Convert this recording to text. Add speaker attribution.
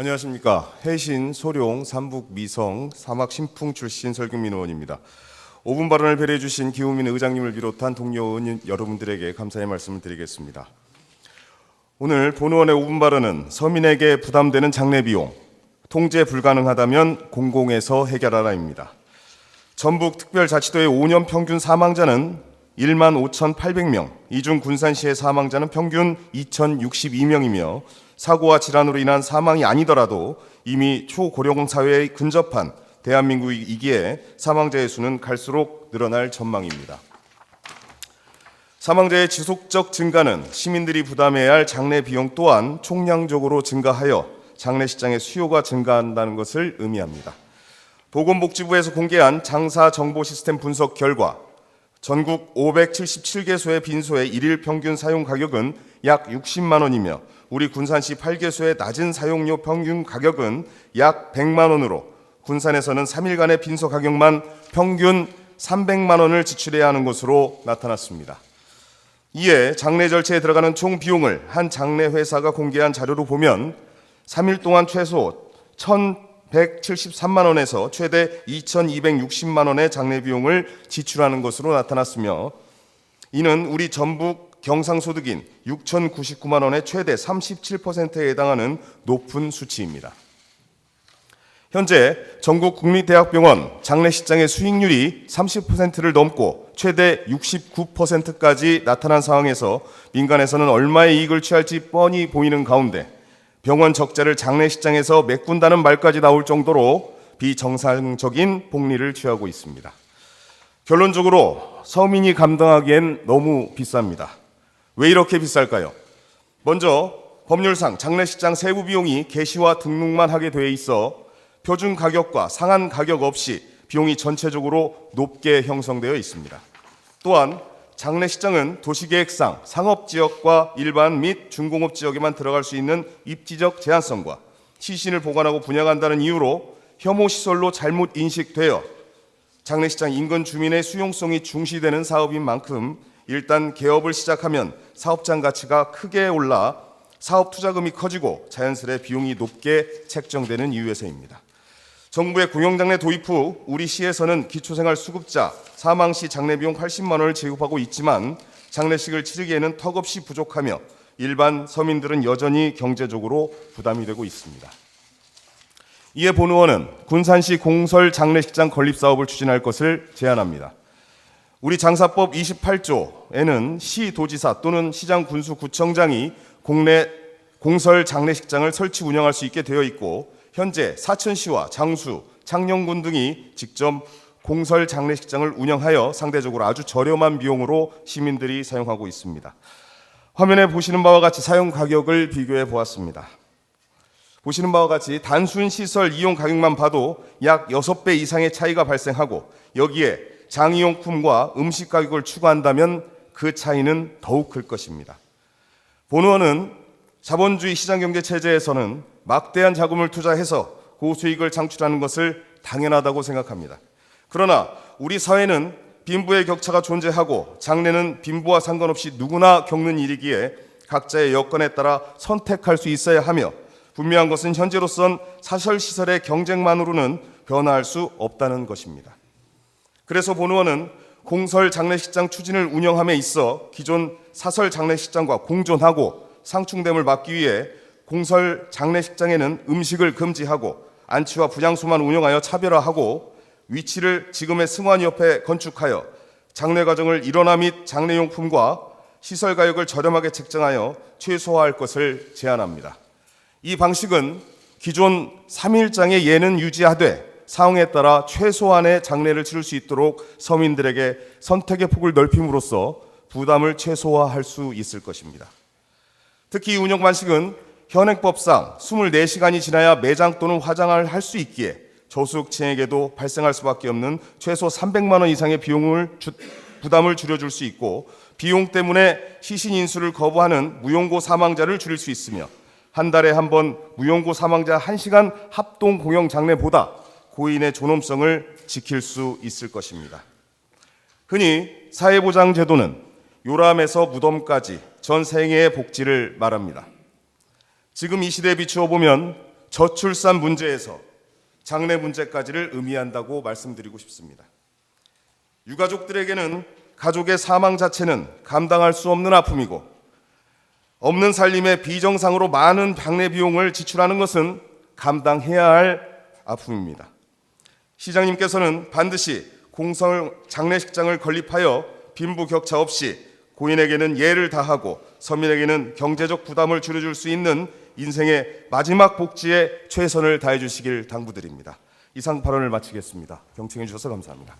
Speaker 1: 안녕하십니까. 해신, 소룡, 삼북, 미성, 사막 신풍 출신 설경민 의원입니다. 5분 발언을 배려해 주신 기우민 의장님을 비롯한 동료 의원 여러분들에게 감사의 말씀을 드리겠습니다. 오늘 본 의원의 5분 발언은 서민에게 부담되는 장례 비용, 통제 불가능하다면 공공에서 해결하라입니다. 전북 특별자치도의 5년 평균 사망자는 1만 5,800명, 이중 군산시의 사망자는 평균 2,062명이며 사고와 질환으로 인한 사망이 아니더라도 이미 초고령 사회에 근접한 대한민국이기에 사망자의 수는 갈수록 늘어날 전망입니다. 사망자의 지속적 증가는 시민들이 부담해야 할 장례 비용 또한 총량적으로 증가하여 장례식장의 수요가 증가한다는 것을 의미합니다. 보건복지부에서 공개한 장사 정보 시스템 분석 결과 전국 577개소의 빈소의 일일 평균 사용 가격은 약 60만 원이며 우리 군산시 8개소의 낮은 사용료 평균 가격은 약 100만 원으로 군산에서는 3일간의 빈소 가격만 평균 300만 원을 지출해야 하는 것으로 나타났습니다. 이에 장례 절차에 들어가는 총 비용을 한 장례 회사가 공개한 자료로 보면 3일 동안 최소 1,173만 원에서 최대 2,260만 원의 장례 비용을 지출하는 것으로 나타났으며 이는 우리 전북 경상소득인 6,099만 원의 최대 37%에 해당하는 높은 수치입니다. 현재 전국 국립대학병원 장례식장의 수익률이 30%를 넘고 최대 69%까지 나타난 상황에서 민간에서는 얼마의 이익을 취할지 뻔히 보이는 가운데 병원 적자를 장례식장에서 메꾼다는 말까지 나올 정도로 비정상적인 복리를 취하고 있습니다. 결론적으로 서민이 감당하기엔 너무 비쌉니다. 왜 이렇게 비쌀까요? 먼저 법률상 장례식장 세부 비용이 개시와 등록만 하게 돼 있어 표준 가격과 상한 가격 없이 비용이 전체적으로 높게 형성되어 있습니다. 또한 장례식장은 도시계획상 상업지역과 일반 및 중공업 지역에만 들어갈 수 있는 입지적 제한성과 시신을 보관하고 분양한다는 이유로 혐오시설로 잘못 인식되어 장례식장 인근 주민의 수용성이 중시되는 사업인 만큼 일단 개업을 시작하면 사업장 가치가 크게 올라 사업 투자금이 커지고 자연스레 비용이 높게 책정되는 이유에서입니다. 정부의 공영장례 도입 후 우리 시에서는 기초생활 수급자 사망 시 장례 비용 80만 원을 지급하고 있지만 장례식을 치르기에는 턱없이 부족하며 일반 서민들은 여전히 경제적으로 부담이 되고 있습니다. 이에 본 의원은 군산시 공설 장례식장 건립 사업을 추진할 것을 제안합니다. 우리 장사법 28조에는 시 도지사 또는 시장 군수 구청장이 공내 공설 장례식장을 설치 운영할 수 있게 되어 있고 현재 사천시와 장수, 창녕군 등이 직접 공설 장례식장을 운영하여 상대적으로 아주 저렴한 비용으로 시민들이 사용하고 있습니다. 화면에 보시는 바와 같이 사용 가격을 비교해 보았습니다. 보시는 바와 같이 단순 시설 이용 가격만 봐도 약 6배 이상의 차이가 발생하고 여기에 장의용품과 음식 가격을 추가한다면 그 차이는 더욱 클 것입니다. 본 의원은 자본주의 시장경제 체제에서는 막대한 자금을 투자해서 고수익을 창출하는 것을 당연하다고 생각합니다. 그러나 우리 사회는 빈부의 격차가 존재하고 장래는 빈부와 상관없이 누구나 겪는 일이기에 각자의 여건에 따라 선택할 수 있어야 하며 분명한 것은 현재로선 사설 시설의 경쟁만으로는 변화할 수 없다는 것입니다. 그래서 본 의원은 공설 장례식장 추진을 운영함에 있어 기존 사설 장례식장과 공존하고 상충됨을 막기 위해 공설 장례식장에는 음식을 금지하고 안치와 분향소만 운영하여 차별화하고 위치를 지금의 승환 옆에 건축하여 장례 과정을 일원화 및 장례용품과 시설 가격을 저렴하게 책정하여 최소화할 것을 제안합니다. 이 방식은 기존 3일장의 예는 유지하되 상황에 따라 최소한의 장례를 치를 수 있도록 서민들에게 선택의 폭을 넓힘으로써 부담을 최소화할 수 있을 것입니다. 특히 이 운영 방식은 현행법상 24시간이 지나야 매장 또는 화장을 할 수 있기에 저소득층에게도 발생할 수밖에 없는 최소 300만 원 이상의 비용을 주, 부담을 줄여줄 수 있고 비용 때문에 시신 인수를 거부하는 무용고 사망자를 줄일 수 있으며 한 달에 한 번 무용고 사망자 1시간 합동 공영 장례보다 고인의 존엄성을 지킬 수 있을 것입니다. 흔히 사회보장 제도는 요람에서 무덤까지 전 생애의 복지를 말합니다. 지금 이 시대에 비추어 보면 저출산 문제에서 장래 문제까지를 의미한다고 말씀드리고 싶습니다. 유가족들에게는 가족의 사망 자체는 감당할 수 없는 아픔이고 없는 살림에 비정상으로 많은 장례 비용을 지출하는 것은 감당해야 할 아픔입니다. 시장님께서는 반드시 공설 장례식장을 건립하여 빈부 격차 없이 고인에게는 예를 다하고 서민에게는 경제적 부담을 줄여줄 수 있는 인생의 마지막 복지에 최선을 다해 주시길 당부드립니다. 이상 발언을 마치겠습니다. 경청해 주셔서 감사합니다.